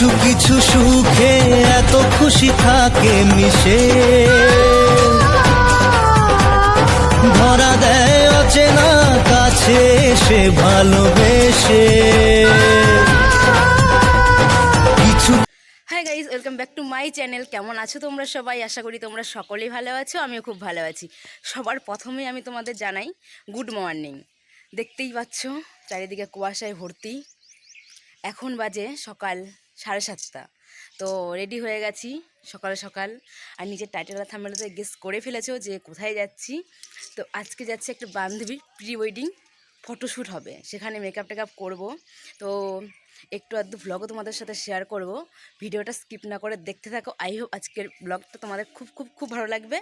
কিছু কিছু সুখে এত খুশি থাকে মিশে। ধরা দেয় অচেনা কাছে সে ভালোবেসে। Welcome back to my channel কেমন আছো তোমরা সবাই? আশা করি তোমরা সকলেই ভালো আছো, আমিও খুব ভালো আছি। সবার প্রথমেই আমি তোমাদের জানাই গুড মর্নিং দেখতেই পাচ্ছ, চারিদিকে কুয়াশায় ভর্তি। এখন বাজে সকাল সাড়ে সাতটা। তো রেডি হয়ে গেছি সকাল সকাল। আর নিজের টাইটেল থামেলাতে গেস করে ফেলেছো যে কোথায় যাচ্ছি। তো আজকে যাচ্ছি একটা বান্ধবীর প্রি ওয়েডিং ফটোশ্যুট হবে। সেখানে মেকআপ টেকআপ করব। তো একটু আধটু ভ্লগও তোমাদের সাথে শেয়ার করব। ভিডিওটা স্কিপ না করে দেখতে থাকো। আই হোপ আজকের ব্লগটা তোমাদের খুব খুব খুব ভালো লাগবে।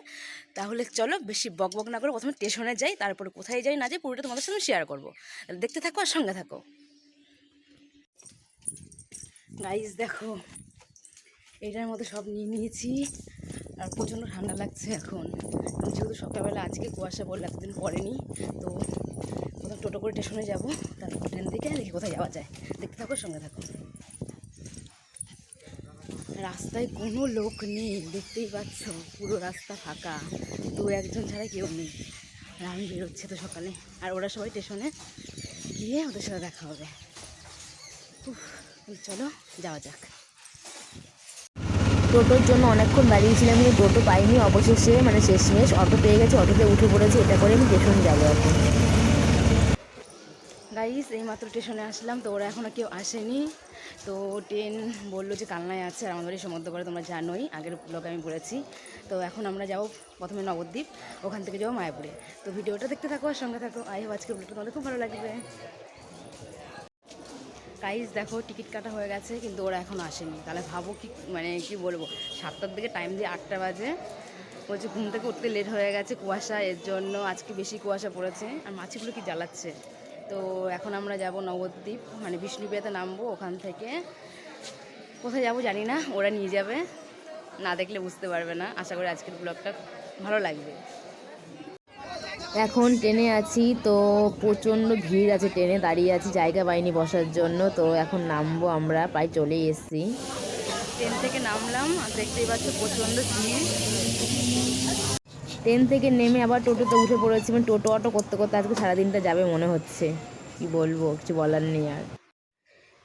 তাহলে চলো বেশি বক বক না করে প্রথমে স্টেশনে যাই, তারপরে কোথায় যাই না যাই পুরোটা তোমাদের সাথে শেয়ার করব। দেখতে থাকো আর সঙ্গে থাকো। গাইজ দেখো এটার মধ্যে সব নিয়ে নিয়েছি। আর প্রচণ্ড ঠান্ডা লাগছে এখন। যেহেতু সকালবেলা আজকে কুয়াশা বললে এতদিন পড়েনি তো কোথাও টোটো করে স্টেশনে যাব তারপর ট্রেন থেকে দেখি কোথায় যাওয়া যায়। দেখতে থাকো সঙ্গে থাকো। রাস্তায় কোনো লোক নেই দেখতেই পাচ্ছ পুরো রাস্তা ফাঁকা। দু একজন ছাড়া কেউ নেই। আর আমি বেরোচ্ছি তো সকালে। আর ওরা সবাই স্টেশনে গিয়ে ওদের সাথে দেখা হবে। উফ, চলো, যাওয়া যাক। টোটোর জন্য অনেকক্ষণ দাঁড়িয়েছিলাম, কিন্তু টোটো পাইনি অবশেষে মানে শেষমেশ। অটো পেয়ে গেছে, অটোতে উঠে পড়েছে, এটা করে আমি স্টেশন যাব এখন। গাইস এইমাত্র স্টেশনে আসলাম, তো ওরা এখনও কেউ আসেনি। তো ট্রেন বলল যে কালনায় আছে, আর আমাদের এই সমুদ্র করে তোমরা জানোই, আগের ব্লগে আমি বলেছি তো এখন আমরা যাব প্রথমে নবদ্বীপ, ওখান থেকে যাব মায়াপুরে। তো ভিডিওটা দেখতে থাকো আর সঙ্গে থাকো। আই হোপ আজকে ভিডিওটা তোমাদের খুব ভালো লাগবে। গাইস দেখো, টিকিট কাটা হয়ে গেছে, কিন্তু ওরা এখনও আসেনি। তাহলে ভাবো কি মানে কি বলব? সাতটার দিকে টাইম দিয়ে আটটা বাজে। বলছে, ঘুম থেকে উঠতে লেট হয়ে গেছে কুয়াশা, এর জন্য আজকে বেশি কুয়াশা পড়েছে। আর মাছিগুলো কি জ্বালাচ্ছে? তো এখন আমরা যাব নবদ্বীপ মানে বিষ্ণুপ্রিয়াতে নামবো ওখান থেকে। কোথায় যাব জানি না, ওরা নিয়ে যাবে। না দেখলে বুঝতে পারবে না। আশা করি আজকের ব্লগটা ভালো লাগবে। এখন ট্রেনে আছি তো প্রচণ্ড ভিড় আছে ট্রেনে দাঁড়িয়ে আছি জায়গা পাইনি বসার জন্য তো এখন নামবো আমরা প্রায় চলেই এসছি। ট্রেন থেকে নামলাম আর দেখতেই পাচ্ছ প্রচণ্ড ভিড়। ট্রেন থেকে নেমে আবার টোটোতে উঠে পড়েছি মানে টোটো অটো করতে করতে আজকে সারাদিনটা যাবে মনে হচ্ছে কি বলব কিছু বলার নেই আর।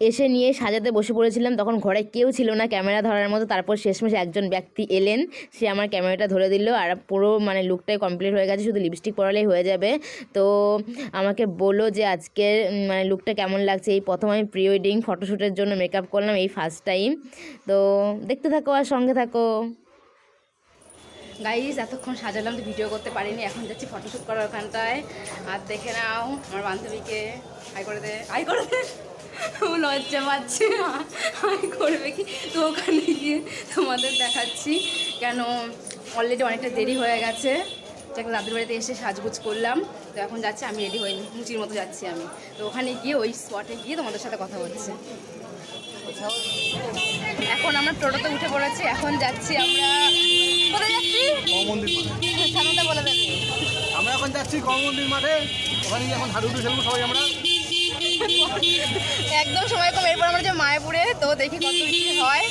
এসে নিয়ে সাজাতে বসে পড়েছিলাম। তখন ঘরে কেউ ছিল না। ক্যামেরা ধরার মতো তারপর শেষমেশ একজন ব্যক্তি এলেন। সে আমার ক্যামেরাটা ধরে দিল আর পুরো মানে লুকটাই কমপ্লিট হয়ে গেছে। শুধু লিপস্টিক পরালেই হয়ে যাবে। তো আমাকে বলল যে আজকের মানে লুকটা কেমন লাগছে? এই প্রথম আমি প্রি ওয়েডিং ফটোশ্যুটের জন্য মেকআপ করলাম এই ফার্স্ট টাইম তো দেখতে থাকো আর সঙ্গে থাকো। গাইজ এতক্ষণ সাজালাম, তো ভিডিও করতে পারিনি। এখন যাচ্ছি ফটোশ্যুট করার ওখানটায়। আর দেখে নাও, আমার বান্ধবীকে। আই করে দে আই করে দে। ও লজ্জা পাচ্ছে। আই করবে কি? তো ওখানে গিয়ে তোমাদের দেখাচ্ছি। কেন অলরেডি অনেকটা দেরি হয়ে গেছে। যাকে দাদুর বাড়িতে এসে সাজগুজ করলাম। তো এখন যাচ্ছি আমি রেডি হইনি মুচির মতো যাচ্ছি আমি। তো ওখানে গিয়ে ওই স্পটে গিয়ে তোমাদের সাথে কথা হচ্ছে। এখন আমরা টোটোতে উঠে পড়েছি। এখন যাচ্ছি আমরা কোথায় যাচ্ছি? সামনেটা বলে দেবে। আমরা এখন যাচ্ছি কমন্দির মাঠে। ওখানে গিয়ে এখন হাডুডু খেলব সবাই আমরা। একদম সময় কম, এরপর আমরা যে মায়াপুরে, তো দেখি কত কি হয়।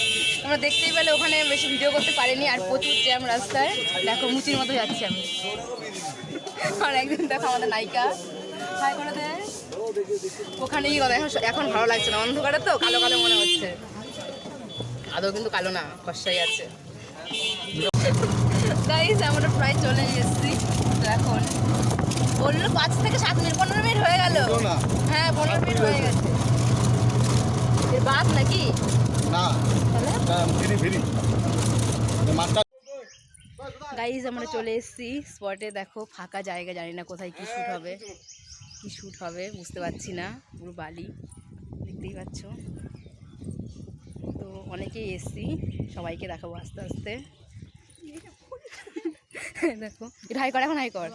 আমরা দেখতেই পেলে, ওখানে বেশি ভিডিও করতে পারিনি, আর প্রচুর জ্যাম রাস্তায়। দেখো, মুচির মতো যাচ্ছি আমি। আর একদিন দেখো আমাদের নায়িকা। হাই করে দেয় ওখানে কি কথা এখন ভালো লাগছে না। অন্ধকারে তো কালো কালো মনে হচ্ছে। আদৌ কিন্তু কালো না, ফর্সাই আছে। গাইজ আমরা প্রায় চলে এসেছি। তো এখন বলল পাঁচ থেকে সাত মিনিট পনেরো মিনিট হয়ে গেল। হ্যাঁ পনেরো মিনিট হয়ে গেছে। এর বাদ নাকি? না। তাহলে? গাইজ আমরা চলে এসেছি স্পটে দেখো ফাঁকা জায়গা জানি না কোথায় কি শ্যুট হবে। কি শ্যুট হবে বুঝতে পারছি না। পুরো বালি দেখতেই পাচ্ছ। তো অনেকেই এসছি সবাইকে দেখাবো আস্তে আস্তে। দেখো এটা হাই কর এখন হাই কর।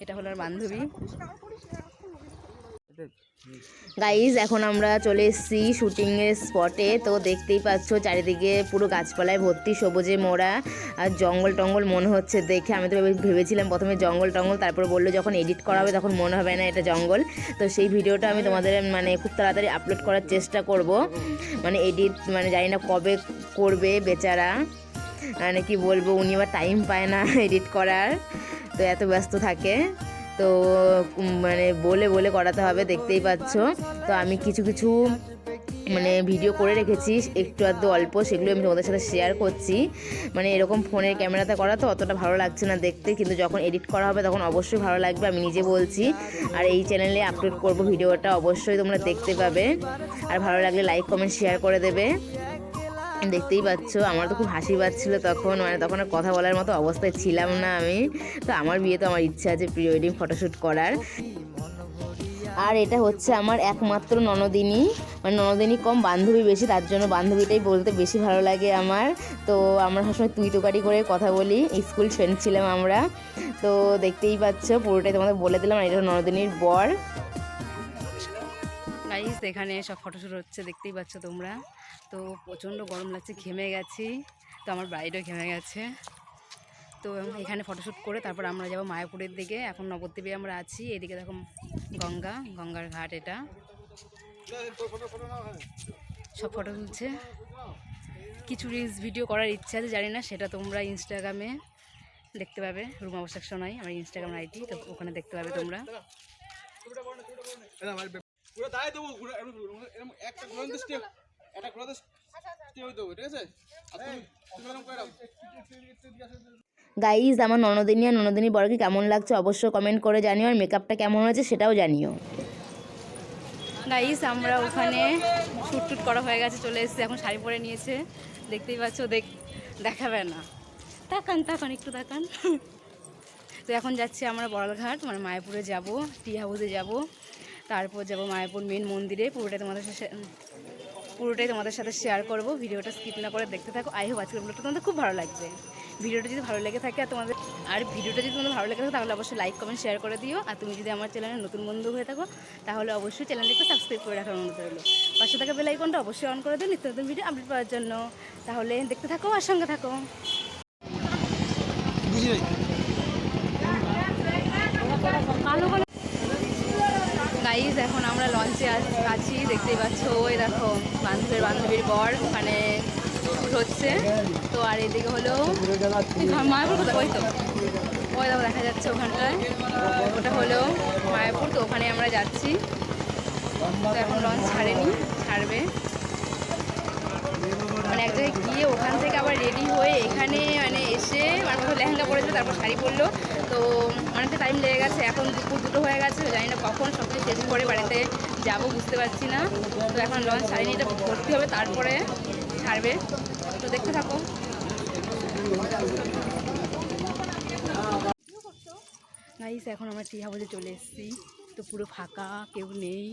এটা হলো বান্ধবী। গাইজ এখন আমরা চলে এসেছি শুটিংয়ের স্পটে তো দেখতেই পাচ্ছ চারিদিকে পুরো গাছপালায় ভর্তি সবুজে মোড়া। আর জঙ্গল টঙ্গল মনে হচ্ছে দেখে। আমি তো ভেবে- ভেবেছিলাম প্রথমে জঙ্গল টঙ্গল তারপর বলল যখন এডিট করা হবে তখন মনে হবে না এটা জঙ্গল। তো সেই ভিডিওটা আমি তোমাদের মানে খুব তাড়াতাড়ি আপলোড করার চেষ্টা করব। মানে এডিট মানে জানি না কবে করবে বেচারা। মানে কি বলব উনি আবার টাইম পায় না এডিট করার। তো এত ব্যস্ত থাকে। তো মানে বলে বলে করাতে হবে, দেখতেই পাচ্ছ। তো আমি কিছু কিছু মানে ভিডিও করে রেখেছি, একটু আধটু অল্প, সেগুলো আমি তোমাদের সাথে শেয়ার করছি। মানে এরকম ফোনের ক্যামেরাতে করা তো অতটা ভালো লাগছে না দেখতে, কিন্তু যখন এডিট করা হবে তখন অবশ্যই ভালো লাগবে, আমি নিজে বলছি। আর এই চ্যানেলে আপলোড করব ভিডিওটা অবশ্যই তোমরা দেখতে পাবে। আর ভালো লাগলে লাইক কমেন্ট শেয়ার করে দেবে। দেখতেই পাচ্ছ, আমার তো খুব হাসি পাচ্ছিল তখন মানে তখন আর কথা বলার মতো অবস্থায় ছিলাম না আমি। তো আমার বিয়ে তো আমার ইচ্ছা আছে প্রি ওয়েডিং ফটোশ্যুট করার। আর এটা হচ্ছে আমার একমাত্র ননদিনী মানে ননদিনী কম বান্ধবী বেশি, তার জন্য বান্ধবীটাই বলতে বেশি ভালো লাগে আমার। তো আমরা সবসময় তুই তোকারি করে কথা বলি, স্কুল ফ্রেন্ড ছিলাম আমরা। তো দেখতেই পাচ্ছ, পুরোটাই তোমাদের বলে দিলাম, আর এটা ননদিনীর বর। এখানে সব ফটোশ্যুট হচ্ছে, দেখতেই পাচ্ছ তোমরা। তো প্রচণ্ড গরম লাগছে, ঘেমে গেছি। তো আমার ব্রাইডও ঘেমে গেছে। তো এখানে ফটোশ্যুট করে তারপর আমরা যাব মায়াপুরের দিকে। এখন নবদ্বীপে আমরা আছি। এদিকে দেখো গঙ্গা, গঙ্গার ঘাট এটা। সব ফটো তুলছে। কিছু রিলস ভিডিও করার ইচ্ছা আছে, জানি না, সেটা তোমরা ইনস্টাগ্রামে দেখতে পাবে। রুম বসাক শোনাই, আমার ইনস্টাগ্রাম আইডি তো ওখানে দেখতে পাবে তোমরা। হইতে হবে ঠিক আছে? আর তুমি তুমি এরকম করে গাইজ আমার ননদিনী আর ননদিনী বরকে কেমন লাগছে অবশ্যই কমেন্ট করে জানিও আর মেকআপটা কেমন হয়েছে সেটাও জানিও। গাইস আমরা ওখানে শ্যুট টুট করা হয়ে গেছে চলে এসেছে এখন শাড়ি পরে নিয়েছে। দেখতেই পাচ্ছ দেখ দেখাবে না। তাকান তাকান একটু তাকান। তো এখন যাচ্ছি আমরা বড়ালঘাট মানে মায়াপুরে যাব টি হাউসে যাব। তারপর যাব মায়াপুর মেন মন্দিরে পুরোটা তোমাদের সাথে পুরোটাই তোমাদের সাথে শেয়ার করব। ভিডিওটা স্কিপ না করে দেখতে থাকো। আই হোপ আজকের ব্লগটা তোমাদের খুব ভালো লাগবে। ভিডিওটা যদি ভালো লেগে থাকে আর তোমাদের আর ভিডিওটা যদি তোমাদের ভালো লেগে থাকে তাহলে অবশ্যই লাইক কমেন্ট শেয়ার করে দিও। আর তুমি যদি আমার চ্যানেলে নতুন বন্ধু হয়ে থাকো তাহলে অবশ্যই চ্যানেলটাকে সাবস্ক্রাইব করে রাখার অনুরোধ রইল। পাশে থাকা বেল আইকনটা অবশ্যই অন করে দিও নিত্য নতুন ভিডিও আপডেট পাওয়ার জন্য। তাহলে দেখতে থাকো আর সঙ্গে থাকো। বুঝি নাই গাইজ এখন আমরা লঞ্চে আছ- দেখতেই পাচ্ছ, ওই দেখো, বান্ধবীর বান্ধবীর বর shoot হচ্ছে। তো আর এদিকে হলো, মায়াপুর কোথায়? ওই তো। ওই দেখো, দেখা যাচ্ছে ওখানটায়। ওটা হলো মায়াপুর, তো ওখানে আমরা যাচ্ছি। তো এখন লঞ্চ ছাড়েনি, ছাড়বে। মানে এক জায়গায় গিয়ে ওখান থেকে আবার রেডি হয়ে এখানে মানে এসে মানে লেহেঙ্গা পরেছিল তারপর শাড়ি পরলো। তো অনেকটা টাইম লেগে গেছে এখন দুপুর গেছে জানি না কখন সব কিছু শেষ করে বাড়িতে যাব, বুঝতে পারছি না। তো এখন লঞ্চ ছাড়িনি এটা ভর্তি হবে, তারপরে ছাড়বে। তো দেখতে থাকো। নাইস এখন আমরা টি হাউসে চলে এসেছি। তো পুরো ফাঁকা, কেউ নেই।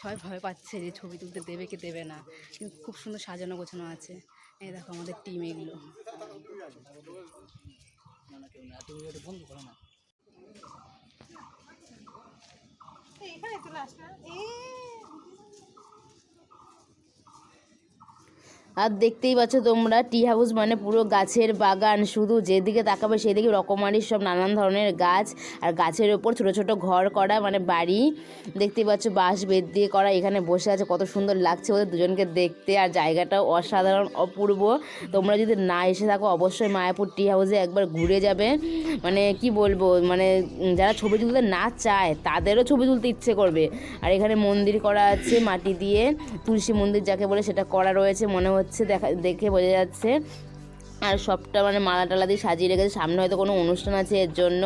সবাই ভয় পাচ্ছে যে ছবি তুলতে দেবে কি দেবে না। কিন্তু খুব সুন্দর সাজানো গোছানো আছে। এই দেখো আমাদের টিম এগুলো। এখানে চলে আসবে এই আর দেখতেই পাচ্ছ তোমরা টি হাউস মানে পুরো গাছের বাগান, শুধু যেদিকে তাকাবে সেদিকে রকমারি সব নানান ধরনের গাছ, আর গাছের ওপর ছোট ছোট ঘর করা মানে বাড়ি। দেখতেই পাচ্ছ বাঁশ বেদ দিয়ে করা, এখানে বসে আছে, কত সুন্দর লাগছে ওদের দুজনকে দেখতে, আর জায়গাটাও অসাধারণ, অপূর্ব। তোমরা যদি না এসে থাকো, অবশ্যই মায়াপুর টি হাউসে একবার ঘুরে যাবে। মানে কি বলব মানে যারা ছবি তুলতে না চায়, তাদেরও ছবি তুলতে ইচ্ছে করবে। আর এখানে মন্দির করা আছে মাটি দিয়ে, তুলসী মন্দির যাকে বলে সেটা করা রয়েছে, মনে হচ্ছে দেখা, দেখে বোঝা যাচ্ছে। আর সবটা মানে মালা টালা দিয়ে সাজিয়ে রেখেছে। সামনে হয়তো কোনো অনুষ্ঠান আছে এর জন্য।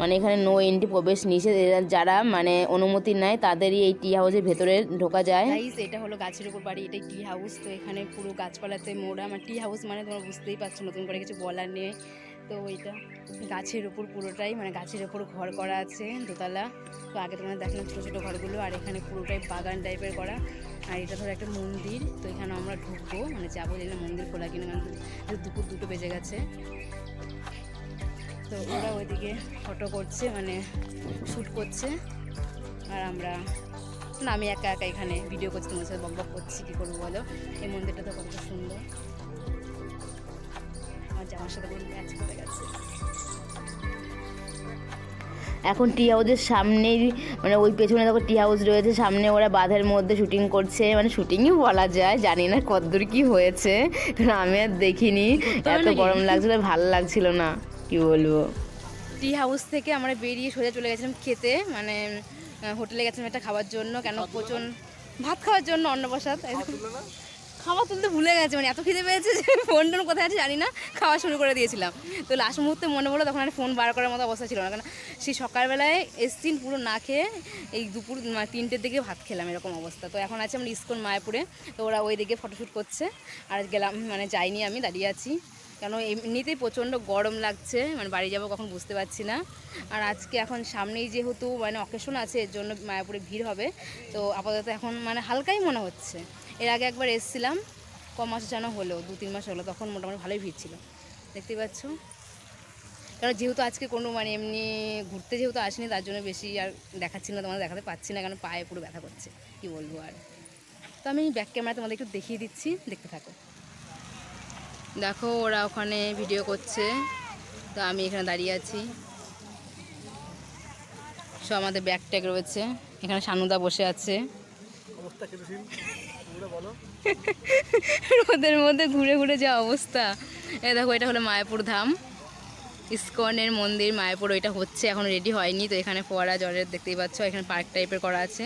মানে এখানে নো এন্ট্রি প্রবেশ নিষেধ। যারা মানে অনুমতি নেয়, তাদেরই এই টি হাউসের ভেতরে ঢোকা যায়। এটা হলো গাছের উপর বাড়ি, এটাই টি হাউস তো এখানে পুরো গাছপালাতে মোড়া। মানে টি হাউস মানে তোমরা বুঝতেই পারছ, নতুন করে কিছু বলার নেই। তো এটা গাছের উপর পুরোটাই মানে গাছের উপর ঘর করা আছে, দোতলা। তো আগে তোমাদের দেখলাম ছোটো ছোটো ঘরগুলো, আর এখানে পুরোটাই বাগান টাইপের করা। আর এটা ধরো একটা মন্দির, তো এখানে আমরা ঢুকবো মানে যাব না মন্দির খোলা কিনা, কারণ দুপুর দুটো বেজে গেছে। তো ওরা ওইদিকে ফটো করছে মানে শ্যুট করছে। আর আমরা, না, আমি একা একা এখানে ভিডিও করছি তোমার সাথে বক বক করছি, কী করব বলো? এই মন্দিরটা তো কত সুন্দর। আমার জামার সাথে ম্যাচ করে গেছে। এখন টি হাউসের সামনেই মানে ওই পেছনে দেখো টি হাউস রয়েছে সামনে ওরা বাঁধের মধ্যে শুটিং করছে মানে শুটিংই বলা যায় জানি না কতদূর কি হয়েছে কারণ আমি আর দেখিনি এত গরম লাগছিল ভালো লাগছিল না কি বলব? টি হাউস থেকে আমরা বেরিয়ে সোজা চলে গেছিলাম খেতে মানে হোটেলে গেছিলাম একটা খাওয়ার জন্য কেন প্রচুর ভাত খাওয়ার জন্য অন্নপ্রসাদ। খাওয়া তুলতে ভুলে গেছে মানে এত খিদে পেয়েছে যে ফোন টোন কোথায় আছে জানি না। খাওয়া শুরু করে দিয়েছিলাম। তো লাস্ট মুহূর্তে মনে পড়ল তখন আর ফোন বার করার মতো অবস্থা ছিল না। কারণ সেই সকালবেলায় এসছিন পুরো না খেয়ে এই দুপুর মানে তিনটের দিকে ভাত খেলাম এরকম অবস্থা। তো এখন আছে আমরা ইস্কন মায়াপুরে। তো ওরা ওই দিকে ফটোশ্যুট করছে। আর গেলাম মানে যাইনি আমি, দাঁড়িয়ে আছি। কেন এমনিতেই প্রচণ্ড গরম লাগছে মানে বাড়ি যাব কখন বুঝতে পারছি না। আর আজকে এখন সামনেই যেহেতু মানে অকেশন আছে, এর জন্য মায়াপুরে ভিড় হবে। তো আপাতত এখন মানে হালকাই মনে হচ্ছে। এর আগে একবার এসেছিলাম, ক মাস যেন হলো, দু তিন মাস হলো, তখন মোটামুটি ভালোই ভিড় ছিল। দেখতে পাচ্ছ? কারণ যেহেতু আজকে কোনো মানে এমনি ঘুরতে যেহেতু আসিনি, তার জন্য বেশি আর দেখাচ্ছি না, তোমাদের দেখাতে পাচ্ছি না, কারণ পায়ে পুরো ব্যথা করছে, কি বলব আর। তো আমি ব্যাক ক্যামেরা তোমাদের একটু দেখিয়ে দিচ্ছি, দেখতে থাকো। দেখো, ওরা ওখানে ভিডিও করছে, তো আমি এখানে দাঁড়িয়ে আছি। সব আমাদের ব্যাগ ট্যাগ রয়েছে, এখানে সানুদা বসে আছে। অবস্থা রোদের মধ্যে ঘুরে ঘুরে যা অবস্থা। এ দেখো, এটা হলো মায়াপুর ধাম। ইস্কনের মন্দির, মায়াপুর, ওইটা হচ্ছে, এখন রেডি হয়নি, তো এখানে ফোয়ারা, জলের, দেখতেই পাচ্ছ, এখানে পার্ক টাইপের করা আছে।